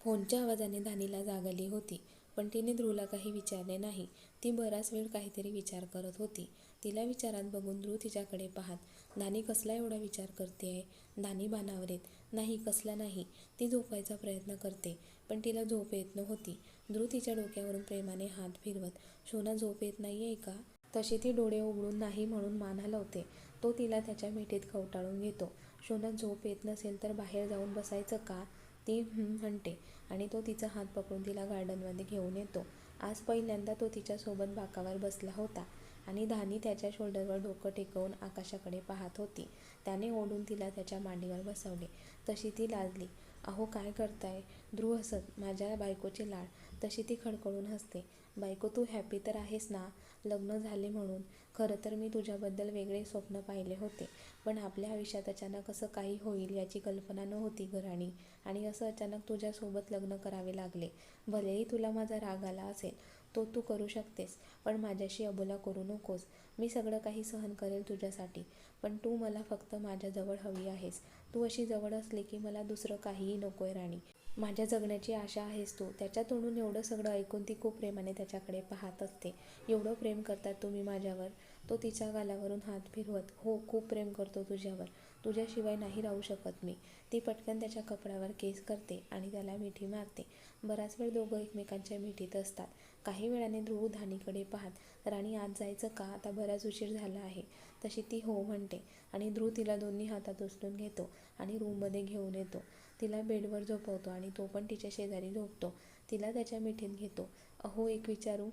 फोनच्या आवाजाने धानीला जाग आली होती पण तिने ध्रुवला काही विचारले नाही. ती बराच वेळ काहीतरी विचार करत होती. तिला विचारात बघून ध्रुव तिच्याकडे पाहत धानी कसला एवढा विचार करते आहे धानी भानावरेत नाही कसला नाही. ती झोपायचा प्रयत्न करते पण तिला झोप येत नव्हती. ध्रुव तिच्या डोक्यावरून प्रेमाने हात फिरवत शोना झोप येत नाही आहे का? तशी ती डोळे उघडून नाही म्हणून मान हलवते. तो तिला त्याच्या मिठीत कवटाळून घेतो. शोना झोप येत नसेल तर बाहेर जाऊन बसायचं का? ती म्हणते आणि तो तिचा हात पकडून तिला गार्डनमध्ये घेऊन येतो. आज पहिल्यांदा तो तिच्यासोबत बाकावर बसला होता आणि धानी त्याच्या शोल्डरवर डोकं टेकवून आकाशाकडे पाहत होती. त्याने ओढून तिला त्याच्या मांडीवर बसवले. तशी ती लाजली. अहो काय करताय? ध्रुव हसत. माझ्या बायकोचे लाड. तशी ती खडखडून हसते. बायको तू हॅपी तर आहेस ना? लग्न झाले म्हणून. खरं तर मी तुझ्याबद्दल वेगळे स्वप्न पाहिले होते. पण आपल्या आयुष्यात अचानक असं काही होईल याची कल्पना नव्हती घराणी आणि असं अचानक तुझ्यासोबत लग्न करावे लागले. भलेही तुला माझा राग आला असेल तो तू करू शकतेस. पण माझ्याशी अबोला करू नकोस. मी सगळं काही सहन करेल तुझ्यासाठी. पण तू मला फक्त माझ्याजवळ हवी आहेस. तू अशी जवळ असली की मला दुसरं काहीही नकोय राणी. माझ्या जगण्याची आशा आहेस तू. त्याच्या तोंडून एवढं सगळं ऐकून ती खूप प्रेमाने त्याच्याकडे पाहत असते. एवढं प्रेम करतात तुम्ही माझ्यावर. तो तिच्या गालावरून हात फिरवत हो खूप प्रेम करतो तुझ्यावर. तुझ्याशिवाय नाही राहू शकत मी. ती पटकन त्याच्या कपड्यावर केस करते आणि त्याला मिठी मारते. बराच वेळ दोघं एकमेकांच्या मिठीत असतात. काही वेळाने ध्रुव धानीकडे पाहत राणी आज जायचं का? आता बराच उशीर झाला आहे. तशी ती हो म्हणते आणि ध्रुव तिला दोन्ही हातात उचलून घेतो आणि रूममध्ये घेऊन येतो. तिला बेडवर झोपवतो आणि तो पण तिच्या शेजारी झोपतो. तिला त्याच्या मिठीत घेतो. अहो एक विचारू?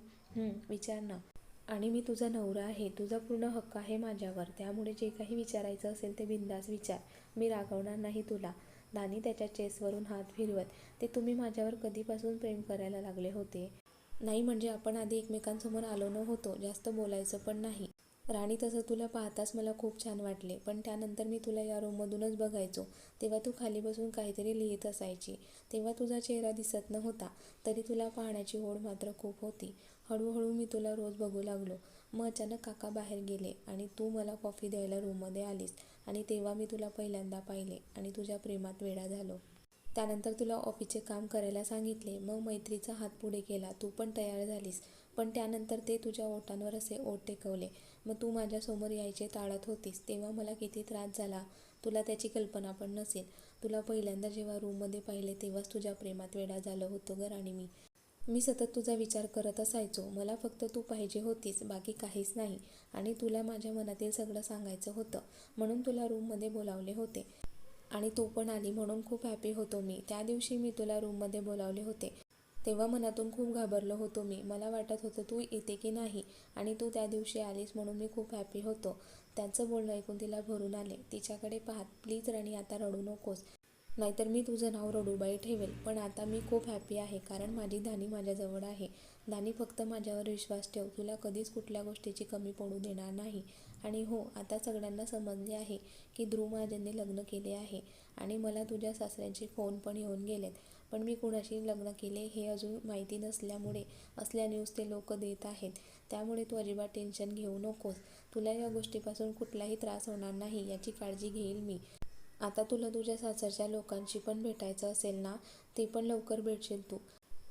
विचार ना. आणि मी तुझा नवरा आहे. तुझा पूर्ण हक्क आहे माझ्यावर. त्यामुळे जे काही विचारायचं असेल ते बिंदास विचार. मी रागवणार नाही तुला. दानी त्याच्या चेसवरून हात फिरवत ते तुम्ही माझ्यावर कधीपासून प्रेम करायला लागले होते? नाही म्हणजे आपण आधी एकमेकांसमोर आलो नव्हतो. जास्त बोलायचं पण नाही. राणी तसं तुला पाहताच मला खूप छान वाटले. पण त्यानंतर मी तुला या रूममधूनच बघायचो. तेव्हा तू खाली बसून काहीतरी लिहित असायची. तेव्हा तुझा चेहरा दिसत नव्हता. तरी तुला पाहण्याची ओढ मात्र खूप होती. हळूहळू मी तुला रोज बघू लागलो. मग अचानक काका बाहेर गेले आणि तू मला कॉफी द्यायला रूममध्ये आलीस. आणि तेव्हा मी तुला पहिल्यांदा पाहिले आणि तुझ्या प्रेमात वेडा झालो. त्यानंतर तुला ऑफिसचे काम करायला सांगितले. मग मैत्रीचा हात पुढे केला. तू पण तयार झालीस. पण त्यानंतर ते तुझ्या ओठांवर असे ओठ टेकवले. मग तू माझ्यासमोर यायचे टाळत होतीस तेव्हा मला किती त्रास झाला. तुला त्याची कल्पना पण नसेल. तुला पहिल्यांदा जेव्हा रूममध्ये पाहिले तेव्हाच तुझ्या प्रेमात वेडा झालं होतो गर आणि मी. मी सतत तुझा विचार करत असायचो. मला फक्त तू पाहिजे होतीस बाकी काहीच नाही. आणि तुला माझ्या मनातील सगळं सांगायचं होतं. म्हणून तुला रूममध्ये बोलावले होते. आणि तू पण आली म्हणून खूप हॅपी होतो मी. त्या दिवशी मी तुला रूममध्ये बोलावले होते. तेव्हा मनातून खूप घाबरलो होतो मी. मला वाटत होतं तू येते की नाही? आणि तू त्या दिवशी आलीस म्हणून मी खूप हॅपी होतो. त्यांचं बोलणं ऐकून तिला भरून आले. तिच्याकडे पाहत प्लीज रणी आता रडू नकोस. नाहीतर मी तुझं नाव रडूबाई ठेवेल. पण आता मी खूप हॅपी आहे कारण माझी धानी माझ्याजवळ आहे. धानी फक्त माझ्यावर विश्वास ठेव. तुला कधीच कुठल्या गोष्टीची कमी पडू देणार नाही. आणि हो आता सगळ्यांना समजले आहे की ध्रुव महाजनने लग्न केले आहे आणि मला तुझ्या सासऱ्यांचे फोन पण येऊन गेलेत. पण मी कुणाशी लग्न केले हे अजून माहिती नसल्यामुळे असल्या न्यूज ते लोक देत आहेत. त्यामुळे तू अजिबात टेन्शन घेऊ नकोस. तुला या गोष्टीपासून कुठलाही त्रास होणार नाही याची काळजी घेईल मी. आता तुला तुझ्या सासरच्या लोकांशी पण भेटायचं असेल ना ते पण लवकर भेटशील तू.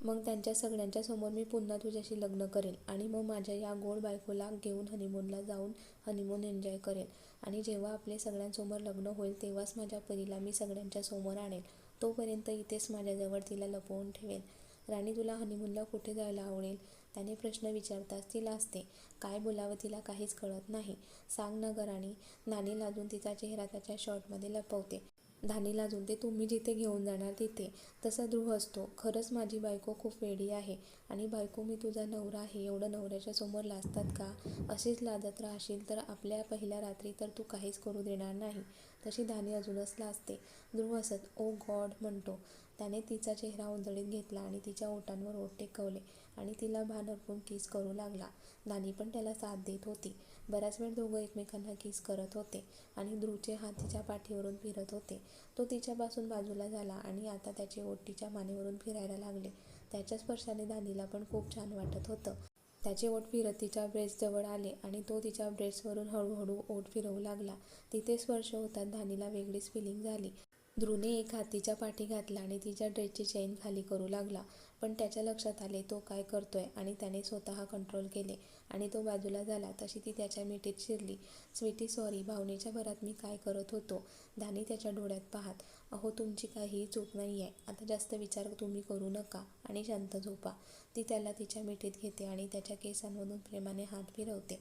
मग त्यांच्या सगळ्यांच्या समोर मी पुन्हा तुझ्याशी लग्न करेल आणि मग माझ्या या गोड बायकोला घेऊन हनीमूनला जाऊन हनीमून एन्जॉय करेल आणि जेव्हा आपले सगळ्यांसमोर लग्न होईल तेव्हाच माझ्या परीला मी सगळ्यांच्या समोर आणेल तोपर्यंत इथेच माझ्याजवळ तिला लपवून ठेवेल राणी तुला हनीमूनला कुठे जायला आवडेल? त्याने प्रश्न विचारताच तिला असते. काय बोलावं तिला काहीच कळत नाही. सांग ना ग राणी नानी लाजून तिचा चेहरा त्याच्या शॉर्टमध्ये लपवते. धानी लाजून ते तुम्ही जिथे घेऊन जाणार तिथे. तसा ध्रुव असतो. खरंच माझी बायको खूप वेडी आहे. आणि बायको मी तुझा नवरा आहे. एवढं नवऱ्याच्या समोर लाजतात का? अशीच लाजत राहशील तर आपल्या पहिल्या रात्री तर तू काहीच करू देणार नाही. तशी धानी अजूनच लाजते ध्रुव हसत ओ गॉड म्हणतो. त्याने तिचा चेहरा उंजळीत घेतला आणि तिच्या ओठांवर ओठ टेकवले आणि तिला भान हरपून किस करू लागला. दानी पण त्याला साथ देत होती. बराच वेळ दोघं एकमेकांना किस करत होते आणि ध्रुवचे हात तिच्या पाठीवरून फिरत होते. तो तिच्यापासून बाजूला झाला आणि आता त्याचे ओठ तिच्या मानेवरून फिरायला लागले. त्याच्या स्पर्शाने दानीला पण खूप छान वाटत होतं. त्याचे ओठ फिरत तिच्या ब्रेस्टजवळ आले आणि तो तिच्या ब्रेस्टवरून हळूहळू ओठ फिरवू लागला. तिथे स्पर्श होतात धानीला वेगळीच फिलिंग झाली. ध्रुवने एक हात तिच्या पाठी घातला आणि तिच्या ड्रेसची चेन खाली करू लागला. पण त्याच्या लक्षात आले तो काय करतोय आणि त्याने स्वतः कंट्रोल केले आणि तो बाजूला झाला. तशी ती त्याच्या मिठीत शिरली. स्वीटी सॉरी भावनेच्या भरात मी काय करत होतो धानी त्याच्या डोळ्यात पाहत. अहो तुमची काहीही चूक नाही आहे आता जास्त विचार तुम्ही करू नका. आणि शांत झोपा. ती त्याला तिच्या मिठीत घेते आणि त्याच्या केसांमधून प्रेमाने हात फिरवते.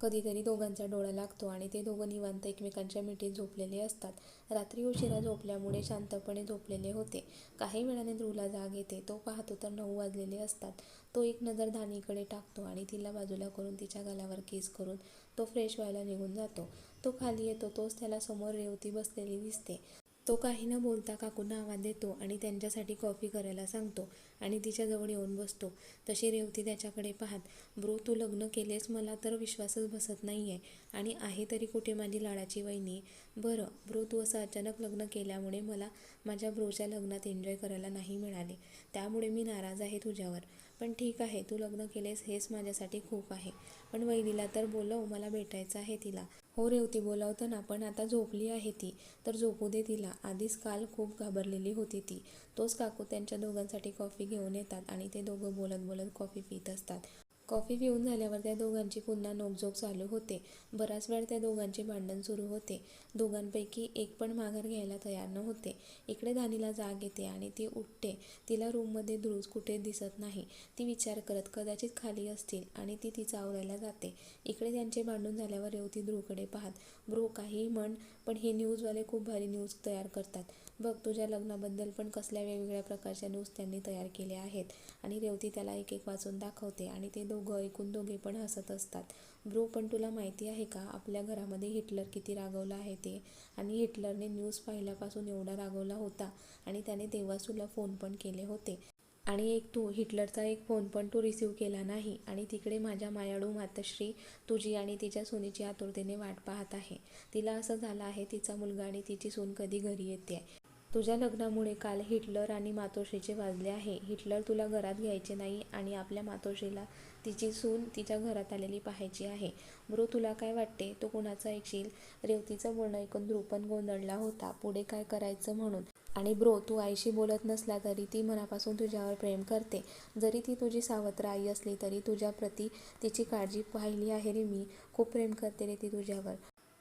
कधीतरी दोघांचा डोळा लागतो आणि ते दोघं निवांत एकमेकांच्या मिठीत झोपलेले असतात. रात्री उशिरा झोपल्यामुळे शांतपणे झोपलेले होते. काही वेळाने ध्रुवला जाग येते. तो पाहतो तर नऊ वाजलेले असतात. तो एक नजर धानीकडे टाकतो आणि तिला बाजूला करून तिच्या गालावर केस करून तो फ्रेश व्हायला निघून जातो. तो खाली येतो. तोच त्याला समोर रेवती बसलेली दिसते. तो काही न बोलता काकूंना आवाज देतो आणि त्यांच्यासाठी कॉफी करायला सांगतो आणि तिच्याजवळ येऊन बसतो. तशी रेवती त्याच्याकडे पाहत ब्रो तू लग्न केलेस मला तर विश्वासच बसत नाही आहे आणि आहे तरी कुठे माझी लाडाची वहिनी? बरं ब्रो तू असं अचानक लग्न केल्यामुळे मला माझ्या ब्रोच्या लग्नात एन्जॉय करायला नाही मिळाले. त्यामुळे मी नाराज आहे तुझ्यावर. पण ठीक आहे तू लग्न केलेस हेच माझ्यासाठी खूप आहे. पण वहिनीला तर बोलव मला भेटायचं आहे तिला. हो रेवती बोलावतं ना पण आता झोपली आहे ती. तर झोपू दे तिला. आधीच काल खूप घाबरलेली होती ती. तोच काकू त्यांच्या दोघांसाठी कॉफी घेऊन येतात आणि ते दोघं बोलत बोलत कॉफी पित असतात. कॉफी पिऊन झाल्यावर त्या दोघांची पुन्हा नोकझोक चालू होते. बराच वेळ त्या दोघांचे भांडण सुरू होते. दोघांपैकी एक पण माघार घ्यायला तयार नव्हते. इकडे धानीला जाग येते आणि ती उठते. तिला रूममध्ये ध्रुज कुठे दिसत नाही. ती विचार करत कदाचित खाली असतील आणि ती तिचा आवरायला जाते. इकडे त्यांचे भांडण झाल्यावर रेवती ध्रुवकडे पाहत ब्रो काहीही म्हण पण हे न्यूजवाले खूप भारी न्यूज तयार करतात. बघ तुझ्या लग्नाबद्दल पण कसल्या वेगवेगळ्या प्रकारच्या न्यूज त्यांनी तयार केल्या आहेत. आणि रेवती त्याला एक एक वाचून दाखवते आणि ते दोघं ऐकून दोघे पण हसत असतात. ब्रो पण तुला माहिती आहे का आपल्या घरामध्ये हिटलर किती रागवला आहे ते? आणि हिटलरने न्यूज पाहिल्यापासून एवढा रागवला होता आणि त्याने तेव्हाच तुला फोन पण केले होते. आणि एक तू हिटलरचा एक फोन पण तू रिसीव केला नाही. आणि तिकडे माझ्या मायाळू मातश्री तुझी आणि तिच्या सुनीची आतुरतेने वाट पाहत आहे. तिला असं झालं आहे तिचा मुलगा आणि तिची सून कधी घरी येते? तुझ्या लग्नामुळे काल हिटलर आणि मातोश्रीचे वाजले आहे. हिटलर तुला घरात घ्यायचे नाही आणि आपल्या मातोश्रीला तिची सून तिच्या घरात आलेली पाहायची आहे. ब्रो तुला काय वाटते? तो कुणाचं ऐकशील? रेवतीचं बोलणं ऐकून ध्रुपन गोंधळला होता. पुढे काय करायचं म्हणून? आणि ब्रो तू आईशी बोलत नसला तरी ती मनापासून तुझ्यावर प्रेम करते. जरी ती तुझी सावत्र आई असली तरी तुझ्याप्रती तिची काळजी पाहिली आहे रे मी. खूप प्रेम करते रे ती तुझ्यावर.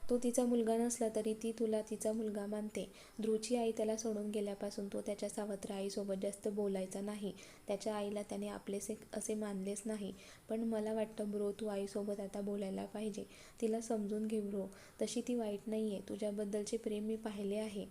तो तिचा मुलगा नसला तरी ती तुला तिचा मुलगा मानते. ध्रुवची आई त्याला सोडून गेल्यापासून तो त्याच्या सावत्र आईसोबत जास्त बोलायचा नाही. त्याच्या आईला त्याने आपलेसे असे मानलेच नाही. पण मला वाटतं ब्रो तू आईसोबत आता बोलायला पाहिजे. तिला समजून घे ब्रो. तशी ती वाईट नाही आहे तुझ्याबद्दलचे प्रेम मी पाहिले आहे.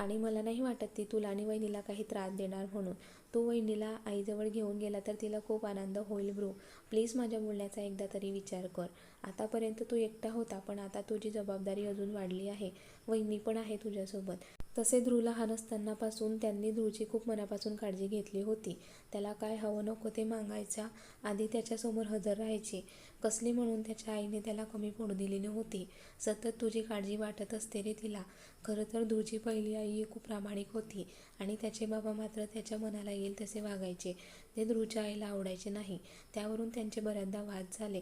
आणि मला नाही वाटत ती तुला आणि वहिनीला काही त्रास देणार म्हणून. तू वहिनीला आईजवळ घेऊन गेला तर तिला खूप आनंद होईल ब्रो. प्लीज माझ्या बोलण्याचा एकदा तरी विचार कर. आतापर्यंत तू एकटा होता पण आता तुझी जबाबदारी अजून वाढली आहे. वहिनी पण आहे तुझ्यासोबत. तसे ध्रुव लहान असतानापासून त्यांनी ध्रुवची खूप मनापासून काळजी घेतली होती. त्याला काय हवं नको ते मागायचा आधी त्याच्यासमोर हजर राहायचे. कसली म्हणून त्याच्या आईने त्याला कमी पडू दिली नव्हती. सतत तुझी काळजी वाटत असते रे तिला. खरं तर ध्रुवची पहिली आई ही खूप प्रामाणिक होती आणि त्याचे बाबा मात्र त्याच्या मनाला येईल तसे वागायचे. ते ध्रुवच्या आईला आवडायचे नाही. त्यावरून त्यांचे बऱ्याचदा वाद झाले.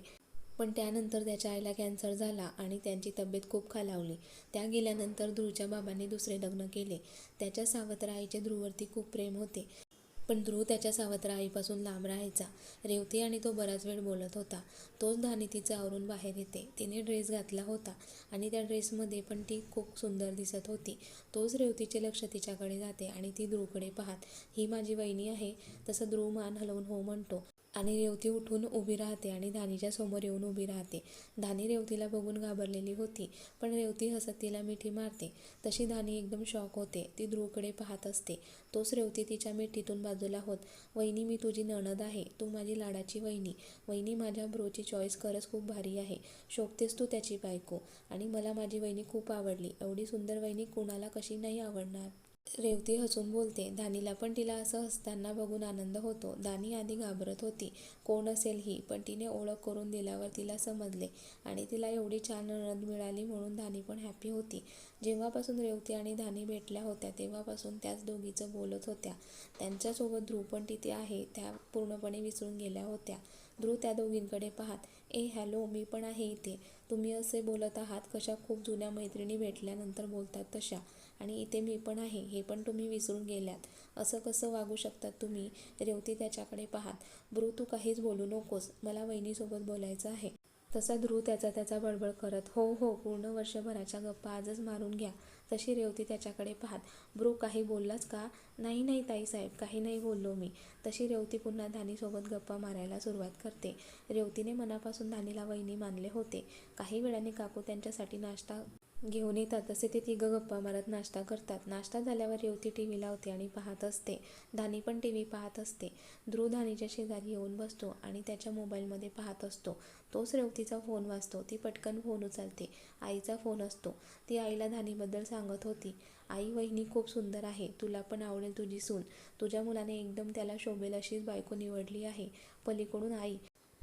पण त्यानंतर त्याच्या आईला कॅन्सर झाला आणि त्यांची तब्येत खूप खालावली. त्या गेल्यानंतर ध्रुवच्या बाबांनी दुसरे लग्न केले. त्याच्या सावत्र आईचे ध्रुववरती खूप प्रेम होते. पण ध्रुव त्याच्या सावत्र आईपासून लांब राहायचा. रेवती आणि तो बराच वेळ बोलत होता. तोच धानी तिचं आवरून बाहेर येते. तिने ड्रेस घातला होता आणि त्या ड्रेसमध्ये पण ती खूप सुंदर दिसत होती. तोच रेवतीचे लक्ष तिच्याकडे जाते आणि ती ध्रुवकडे पाहत ही माझी वहिनी आहे. तसं ध्रुव मान हलवून हो म्हणतो. आणि रेवती उठून उभी राहते आणि धानीच्या समोर येऊन उभी राहते. धानी रेवतीला बघून घाबरलेली होती पण रेवती हसत तिला मिठी मारते. तशी धानी एकदम शॉक होते. ती ध्रुवकडे पाहत असते. तोच रेवती तिच्या मिठीतून बाजूला होत वहिनी मी तुझी नणद आहे. तू माझी लाडाची वहिनी. वहिनी माझ्या ब्रोची चॉईस खरंच खूप भारी आहे. शोभतेस तू त्याची बायको. आणि मला माझी वहिनी खूप आवडली. एवढी सुंदर वहिनी कुणाला कशी नाही आवडणार? रेवती हसून बोलते. दानीला पण तिला असं हसताना बघून आनंद होतो. दानी आधी घाबरत होती. कोण असेल ही? पण तिने ओळख करून दिल्यावर तिला समजले आणि तिला एवढी छान नणद मिळाली म्हणून दानी पण हॅपी होती. जेव्हापासून रेवती आणि दानी भेटल्या होत्या तेव्हापासून त्याच दोघीचं बोलत होत्या. त्यांच्यासोबत ध्रुव पण तिथे आहे त्या पूर्णपणे विसरून गेल्या होत्या. ध्रुव त्या दोघींकडे पाहत ए हॅलो मी पण आहे इथे. तुम्ही असे बोलत आहात कशा खूप जुन्या मैत्रिणी भेटल्यानंतर बोलतात तशा. आणि इथे मी पण आहे हे पण तुम्ही विसरून गेल्यात. असं कसं वागू शकतात तुम्ही? रेवती त्याच्याकडे पाहात ब्रू तू काहीच बोलू नकोस. मला वहिनीसोबत बोलायचं आहे. तसा ध्रुव त्याचा त्याचा बडबड करत हो हो पूर्ण वर्षभराच्या गप्पा आजच मारून घ्या. तशी रेवती त्याच्याकडे पाहत ब्रू काही बोललाच का? नाही नाही ताईसाहेब काही नाही बोललो मी. तशी रेवती पुन्हा धानीसोबत गप्पा मारायला सुरुवात करते. रेवतीने मनापासून धानीला वहिनी मानले होते. काही वेळाने काकू त्यांच्यासाठी नाश्ता घेऊन येतात. तसे ते तिघं गप्पा मारत नाश्ता करतात. नाश्ता झाल्यावर रेवती टी व्ही लावते आणि पाहत असते. धानी पण टी व्ही पाहत असते. ध्रुव धानीच्या शेजारी येऊन बसतो आणि त्याच्या मोबाईलमध्ये पाहत असतो. तोच रेवतीचा फोन वाचतो ती पटकन फोन उचलते. आईचा फोन असतो. ती आईला धानीबद्दल सांगत होती. आई वहिनी खूप सुंदर आहे. तुला पण आवडेल तुझी सून. तुझ्या मुलाने एकदम त्याला शोभेल अशीच बायको निवडली आहे. पलीकडून आई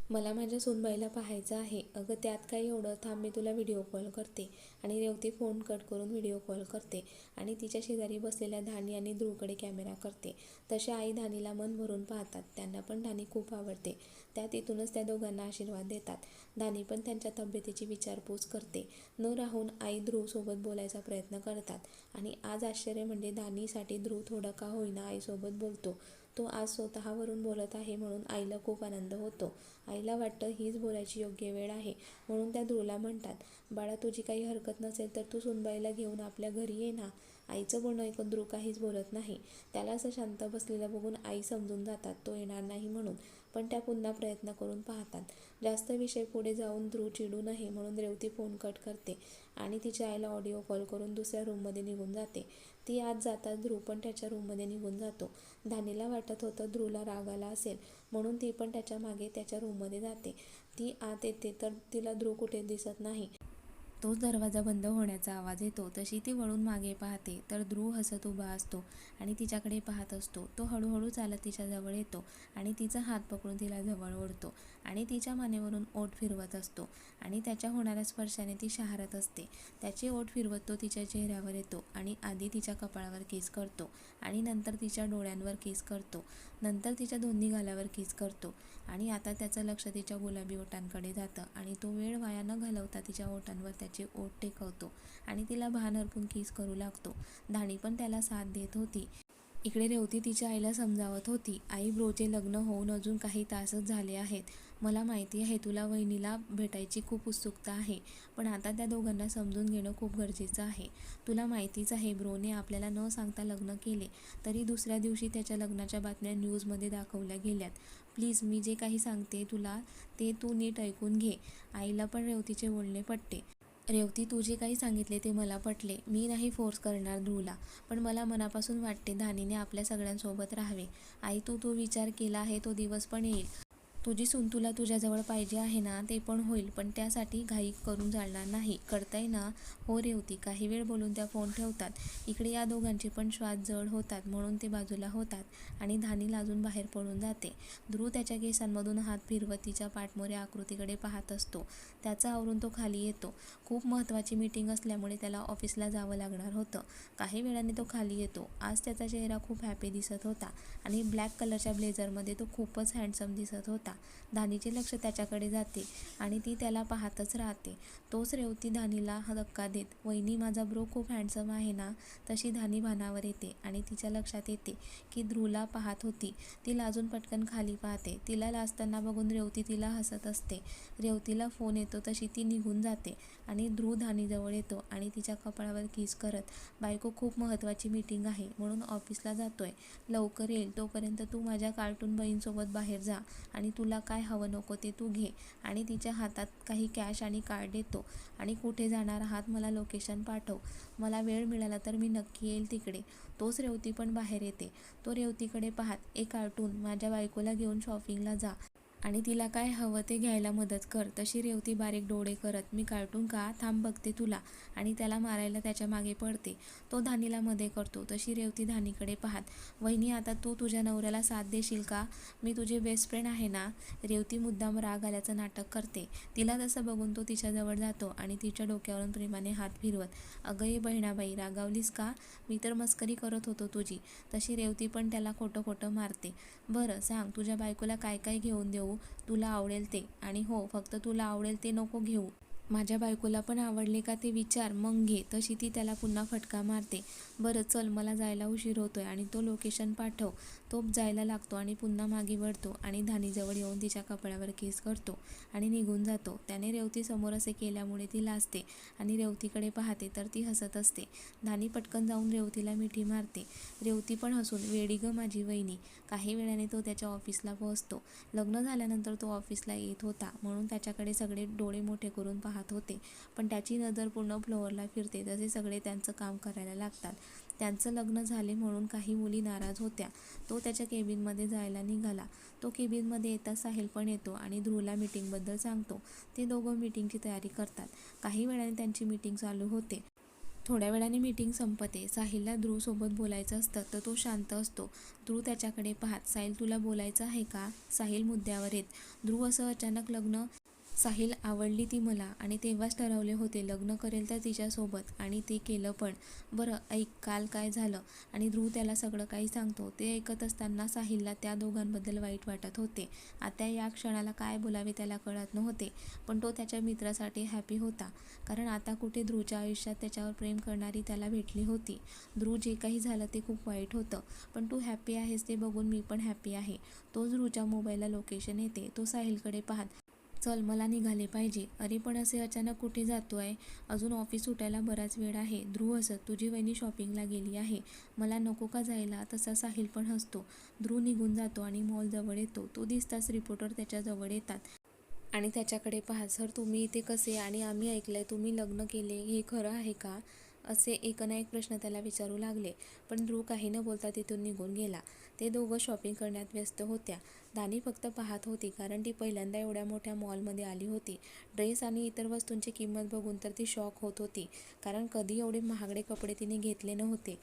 मला माझ्या सूनबाईला पाहायचं आहे. अगं त्यात काय एवढं थांब मी तुला व्हिडिओ कॉल करते. आणि रेवती फोन कट करून व्हिडिओ कॉल करते. आणि तिच्या शेजारी बसलेल्या धानी आणि ध्रुवकडे कॅमेरा करते. तसे आई धानीला मन भरून पाहतात. त्यांना पण धानी खूप आवडते. त्या तिथूनच त्या दोघांना आशीर्वाद देतात. धानी पण त्यांच्या तब्येतीची विचारपूस करते. न राहून आई ध्रुवसोबत बोलायचा प्रयत्न करतात. आणि आज आश्चर्य म्हणजे धानीसाठी ध्रुव थोडा का होईना आईसोबत बोलतो. तो आज स्वतःवरून बोलत आहे म्हणून आईला खूप आनंद होतो. आईला वाटतं हीच बोलायची योग्य वेळ आहे म्हणून त्या ध्रुवला म्हणतात बाळा तुझी काही हरकत नसेल तर तू सुनबाईला घेऊन आपल्या घरी ये ना. आईचं बोलणं ऐकून ध्रुव काहीच बोलत नाही. त्याला असं शांत बसलेलं बघून आई समजून जातात तो येणार नाही म्हणून. पण त्या पुन्हा प्रयत्न करून पाहतात. जास्त विषय पुढे जाऊन ध्रुव चिडू नये म्हणून रेवती फोन कट करते आणि तिच्या आईला ऑडिओ कॉल करून दुसऱ्या रूममध्ये निघून जाते. ती आत जाता ध्रुव पण त्याच्या रूममध्ये निघून जातो. धानीला वाटत होतं ध्रुवला राग आला असेल म्हणून ती पण त्याच्यामागे त्याच्या रूममध्ये जाते. ती आत येते तर तिला ध्रुव कुठे दिसत नाही. तोच दरवाजा बंद होण्याचा आवाज येतो. तशी ती वळून मागे पाहते. तर ध्रुव हसत उभा असतो आणि तिच्याकडे पाहत असतो. तो हळूहळू चालत तिच्या जवळ येतो आणि तिचा हात पकडून तिला जवळ ओढतो आणि तिच्या मानेवरून ओठ फिरवत असतो आणि त्याच्या होणाऱ्या स्पर्शाने ती शहारत असते. त्याचे ओठ फिरवत तो तिच्या चेहऱ्यावर येतो आणि आधी तिच्या कपाळावर किस करतो आणि नंतर तिच्या डोळ्यांवर किस करतो. नंतर तिच्या दोन्ही गालावर किस करतो आणि आता त्याचं लक्ष तिच्या गुलाबी ओठांकडे जातं आणि तो वेळ वाया न घालवता तिच्या ओठांवर तिचे ओठ टेकवतो आणि तिला भान अर्पून किस करू लागतो. धाणी पण त्याला साथ देत होती. इकडे रेवती तिच्या आईला समजावत होती आई ब्रोचे लग्न होऊन अजून काही तासच झाले आहेत. मला माहिती आहे तुला वहिनीला भेटायची खूप उत्सुकता आहे पण आता त्या दोघांना समजून घेणं खूप गरजेचं आहे. तुला माहितीच आहे ब्रोने आपल्याला न सांगता लग्न केले तरी दुसऱ्या दिवशी त्याच्या लग्नाच्या बातम्या न्यूजमध्ये दाखवल्या गेल्यात. प्लीज मी जे काही सांगते तुला ते तू नीट ऐकून घे. आईला पण रेवतीचे बोलणे पटते. रेवती तू जे काही सांगितले ते मला पटले. मी नाही फोर्स करणार ध्रुवला पण मला मनापासून वाटते धानीने आपल्या सगळ्यांसोबत राहावे. आई तू तो विचार केला आहे तो दिवस पण येईल. तुझी सून तुला तुझ्याजवळ पाहिजे आहे ना ते पण होईल पण त्यासाठी घाई करून जाणार नाही. करताय ना? हो रेवती काही वेळ बोलून त्या फोन ठेवतात. इकडे या दोघांचे पण श्वास जड होतात म्हणून ते बाजूला होतात आणि धानी लाजून बाहेर पडून जाते. ध्रुव त्याच्या केसांमधून हात फिरवत तिच्या पाठमोऱ्या आकृतीकडे पाहत असतो. त्याचा आवरून तो खाली येतो. खूप महत्त्वाची मीटिंग असल्यामुळे त्याला ऑफिसला जावं लागणार होतं. काही वेळाने तो खाली येतो. आज त्याचा चेहरा खूप हॅपी दिसत होता आणि ब्लॅक कलरच्या ब्लेझरमध्ये तो खूपच हँडसम दिसत होता. धानीचे लक्ष त्याच्याकडे जाते आणि ती त्याला पाहतच राहते. तोच रेवती धानीला धक्का देत वहिनी माझा ब्रो खूप हँडसम आहे ना? तशी धानी भानावर येते आणि तिच्या लक्षात येते की ध्रुवला पाहत होती. ती लाजून पटकन खाली पाहते. तिला लाजताना बघून रेवती तिला हसत असते. रेवतीला फोन येतो तशी ती निघून जाते आणि ध्रुव धानीजवळ येतो आणि तिच्या कपाळावर किस करत बायको खूप महत्त्वाची मीटिंग आहे म्हणून ऑफिसला जातोय. लवकर येईल तोपर्यंत तू माझ्या कार्टून बहीणसोबत बाहेर जा आणि तुला काय हवं नको ते तू घे. आणि तिच्या हातात काही कॅश आणि कार्ड देतो आणि कुठे जाणार आहात मला लोकेशन पाठव. मला वेळ मिळाला तर मी नक्की येईल तिकडे. तोच रेवती पण बाहेर येते. तो रेवतीकडे पाहत एक कार्टून माझ्या बायकोला घेऊन शॉपिंगला जा. आणि तिला काय हवं ते घ्यायला मदत कर. तशी रेवती बारीक डोळे करत मी कार्टून का? थांब बघते तुला. आणि त्याला मारायला त्याच्यामागे पडते. तो धानीला मध्ये करतो. तशी रेवती धानीकडे पाहत वहिनी आता तू तुझ्या नवऱ्याला साथ देशील का? मी तुझे बेस्ट फ्रेंड आहे ना? रेवती मुद्दाम राग आल्याचं नाटक करते. तिला तसं बघून तो तिच्याजवळ जातो आणि तिच्या डोक्यावरून प्रेमाने हात फिरवत अगं ये बहिणाबाई रागावलीस का? मी तर मस्करी करत होतो तुझी. तशी रेवती पण त्याला खोटं खोटं मारते. बरं सांग तुझ्या बायकोला काय काय घेऊन देऊ? तुला आवडेल ते. आणि हो फक्त तुला आवडेल ते नको घेऊ. माझ्या बायकोला पण आवडले का ते विचार मग घे. तशी ती त्याला पुन्हा फटका मारते. बरं चल मला जायला उशीर होतोय आणि तो लोकेशन पाठव. तो जायला लागतो आणि पुन्हा मागे वळतो आणि धानीजवळ येऊन तिच्या कपड्यावर केस करतो आणि निघून जातो. त्याने रेवतीसमोर असे केल्यामुळे ती लाजते आणि रेवतीकडे पाहते तर ती हसत असते. धानी पटकन जाऊन रेवतीला मिठी मारते. रेवती पण हसून वेडी ग माझी वहिनी. काही वेळाने तो त्याच्या ऑफिसला पोहोचतो. लग्न झाल्यानंतर तो ऑफिसला येत होता म्हणून त्याच्याकडे सगळे डोळे मोठे करून पाहत होते. पण त्याची नजर पूर्ण फ्लोअरला फिरते तसे सगळे त्यांचं काम करायला लागतात. त्यांचं लग्न झाले म्हणून काही मुली नाराज होत्या. तो त्याच्या केबिनमध्ये जायला निघाला. तो केबिनमध्ये येता साहिल पण येतो आणि ध्रुवला मीटिंगबद्दल सांगतो. ते दोघं मीटिंगची तयारी करतात. काही वेळाने त्यांची मीटिंग चालू होते. थोड्या वेळाने मीटिंग संपते. साहिलला ध्रुवसोबत बोलायचं असतं तर तो शांत असतो. ध्रुव त्याच्याकडे पाहत साहिल तुला बोलायचं आहे का साहिल मुद्द्यावर येत. ध्रुव असं अचानक लग्न साहिल आवडली ती मला आणि तेव्हाच ठरवले होते लग्न करेल तर तिच्यासोबत आणि ते केलं पण. बरं ऐक काल काय झालं? आणि ध्रुव त्याला सगळं काही सांगतो. ते ऐकत असताना साहिलला त्या दोघांबद्दल वाईट वाटत होते. आता या क्षणाला काय बोलावे त्याला कळत नव्हते पण तो त्याच्या मित्रासाठी हॅपी होता. कारण आता कुठे ध्रुवच्या आयुष्यात त्याच्यावर प्रेम करणारी त्याला भेटली होती. ध्रुव जे काही झालं ते खूप वाईट होतं पण तू हॅपी आहेस ते बघून मी पण हॅपी आहे. तो ध्रुवच्या मोबाईलला लोकेशन येते. तो साहिलकडे पाहत चल मला निघाले पाहिजे. अरे पण असे अचानक कुठे जातो आहे अजून ऑफिस सुटायला बराच वेळ आहे. ध्रुव हसत तुझी वहिनी शॉपिंगला गेली आहे. मला नको का जायला? तसा साहिल पण हसतो. ध्रुव निघून जातो आणि मॉलजवळ येतो. तो दिसताच रिपोर्टर त्याच्याजवळ येतात. आणि त्याच्याकडे पहा सर तुम्ही इथे कसे? आणि आम्ही ऐकलंय तुम्ही लग्न केले? हे खरं आहे का? असे एक ना एक प्रश्न त्याला विचारू लागले. पण ध्रुव काही न बोलता तिथून निघून गेला. ते दोघं शॉपिंग करण्यात व्यस्त होत्या. दानी फक्त पाहत होती कारण ती पहिल्यांदा एवढ्या मोठ्या मॉलमध्ये आली होती. ड्रेस आणि इतर वस्तूंची किंमत बघून तर ती शॉक होत होती कारण कधी एवढे महागडे कपडे तिने घेतले नव्हते.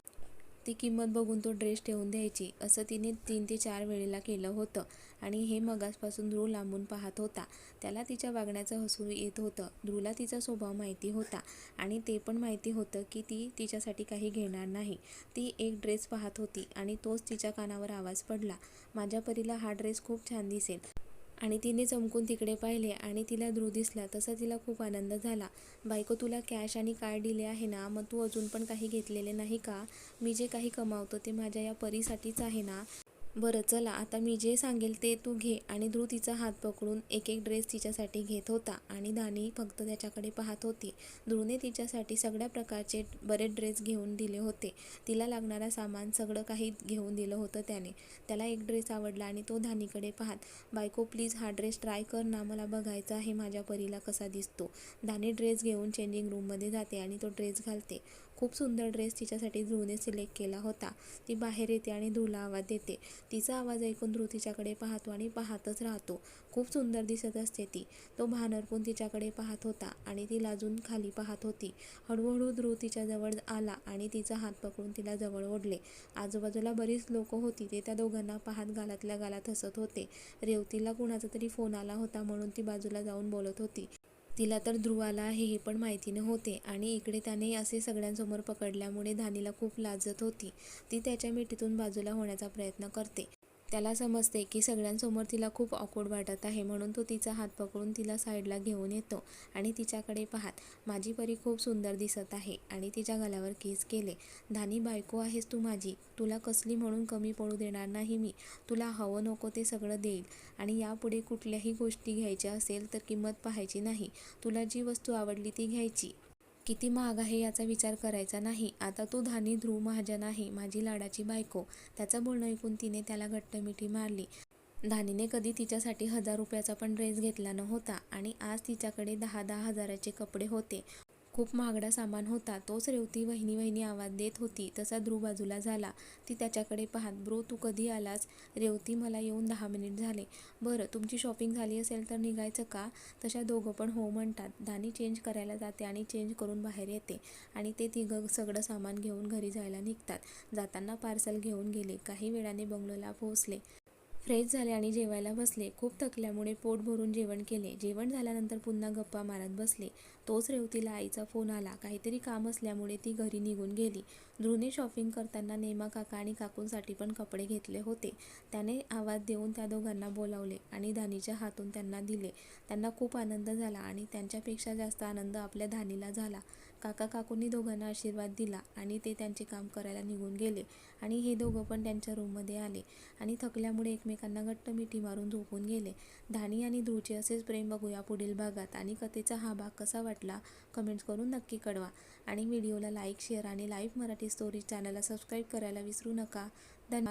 ती किंमत बघून तो ड्रेस ठेवून द्यायची असं तिने तीन ते चार वेळेला केलं होतं. आणि हे मगासपासून ध्रुव लांबून पाहत होता. त्याला तिच्या वागण्याचं हसू येत होतं. ध्रुवला तिचा स्वभाव माहिती होता. आणि ते पण माहिती होतं की ती तिच्यासाठी काही घेणार नाही. ती एक ड्रेस पाहत होती आणि तोच तिच्या कानावर आवाज पडला. माझ्या परीला हा ड्रेस खूप छान दिसेल. आणि तिने चमकून तिकडे पाहिले आणि तिला ध्रुव दिसला. तसा तिला खूप आनंद झाला. बायको तुला कॅश आणि कार्ड दिले आहे ना? मग तू अजून पण काही घेतलेले नाही का? मी जे काही कमावतो ते माझ्या या परीसाठीच आहे ना? बरं चला आता मी जे सांगेल ते तू घे. आणि ध्रुव तिचा हात पकडून एक एक ड्रेस तिच्यासाठी घेत होता आणि दानी फक्त त्याच्याकडे पाहत होती. ध्रुवने तिच्यासाठी सगळ्या प्रकारचे बरेच ड्रेस घेऊन दिले होते. तिला लागणारा सामान सगळं काही घेऊन दिलं होतं त्याने. त्याला एक ड्रेस आवडला आणि तो धानीकडे पाहत बायको प्लीज हा ड्रेस ट्राय कर ना मला बघायचा आहे माझ्या परीला कसा दिसतो. दानी ड्रेस घेऊन चेंजिंग रूममध्ये जाते आणि तो ड्रेस घालते. खूप सुंदर ड्रेस तिच्यासाठी ध्रुवने सिलेक्ट केला होता. ती बाहेर येते आणि ध्रुवला आवाज देते. तिचा आवाज ऐकून ध्रुव तिच्याकडे पाहतो आणि पाहतच राहतो. खूप सुंदर दिसत असते ती. तो भानरपून तिच्याकडे पाहत होता आणि ती लाजून खाली पाहत होती. हळूहळू ध्रुव तिच्याजवळ आला आणि तिचा हात पकडून तिला जवळ ओढले. आजूबाजूला बरीच लोक होती. ते त्या दोघांना पाहत गालातल्या गालात हसत होते. रेवतीला कुणाचा तरी फोन आला होता म्हणून ती बाजूला जाऊन बोलत होती. तिला तर ध्रुवाला आहे हे पण माहिती नव्हते आणि इकडे त्याने असे सगळ्यांसमोर पकडल्यामुळे धानीला खूप लाजत होती. ती त्याच्या मिठीतून बाजूला होण्याचा प्रयत्न करते. त्याला समजते की सगळ्यांसमोर तिला खूप ऑकवर्ड वाटत आहे म्हणून तो तिचा हात पकडून तिला साईडला घेऊन येतो आणि तिच्याकडे पाहत माझी परी खूप सुंदर दिसत आहे आणि तिच्या गळ्यावर केस केले. धानी बायको आहेस तू माझी. तुला कसली म्हणून कमी पडू देणार नाही मी. तुला हवं नको ते सगळं देईल. आणि यापुढे कुठल्याही गोष्टी घ्यायच्या असेल तर किंमत पाहायची नाही. तुला जी वस्तू आवडली ती घ्यायची. किती महाग आहे याचा विचार करायचा नाही. आता तू धानी ध्रुव महाजन आहे माझी लाडाची बायको. त्याचं बोलणं ऐकून तिने त्याला घट्ट मिठी मारली. धानीने कधी तिच्यासाठी हजार रुपयाचा पण ड्रेस घेतला नव्हता आणि आज तिच्याकडे दहा दहा हजाराचे कपडे होते. खूप महागडा सामान होता. तोच रेवती वहिनी वहिनी आवाज देत होती. तसा ध्रुव बाजूला झाला. ती त्याच्याकडे पाहत ब्रो तू कधी आलास? रेवती मला येऊन दहा मिनिट झाले. बरं तुमची शॉपिंग झाली असेल तर निघायचं का? तशा दोघं पण हो म्हणतात. दानी चेंज करायला जाते आणि चेंज करून बाहेर येते आणि ते तिघं सगळं सामान घेऊन घरी जायला निघतात. जाताना पार्सल घेऊन गेले. काही वेळाने बंगलोला पोहोचले. फ्रेश झाले आणि जेवायला बसले. खूप थकल्यामुळे पोट भरून जेवण केले. जेवण झाल्यानंतर पुन्हा गप्पा मारत बसले. तोच रेवतीला आईचा फोन आला. काहीतरी काम असल्यामुळे ती घरी निघून गेली. ध्रुवने शॉपिंग करताना नेमा काका आणि काकूंसाठी पण कपडे घेतले होते. त्याने आवाज देऊन त्या दोघांना बोलावले आणि धानीच्या हातून त्यांना दिले. त्यांना खूप आनंद झाला आणि त्यांच्यापेक्षा जास्त आनंद आपल्या धानीला झाला. काका काकूंनी दोघांना आशीर्वाद दिला आणि ते त्यांचे काम करायला निघून गेले आणि हे दोघं पण त्यांच्या रूममध्ये आले आणि थकल्यामुळे एकमेकांना घट्ट मिठी मारून झोपून गेले. धानी आणि ध्रुवचे असेच प्रेम बघूया पुढील भागात आणि कथेचा हा भाग कसा वाटला कमेंट्स करून नक्की कळवा. आणि व्हिडिओला लाईक शेअर आणि लाईव्ह मराठी स्टोरी चॅनलला सबस्क्राईब करायला विसरू नका. धन्यवाद.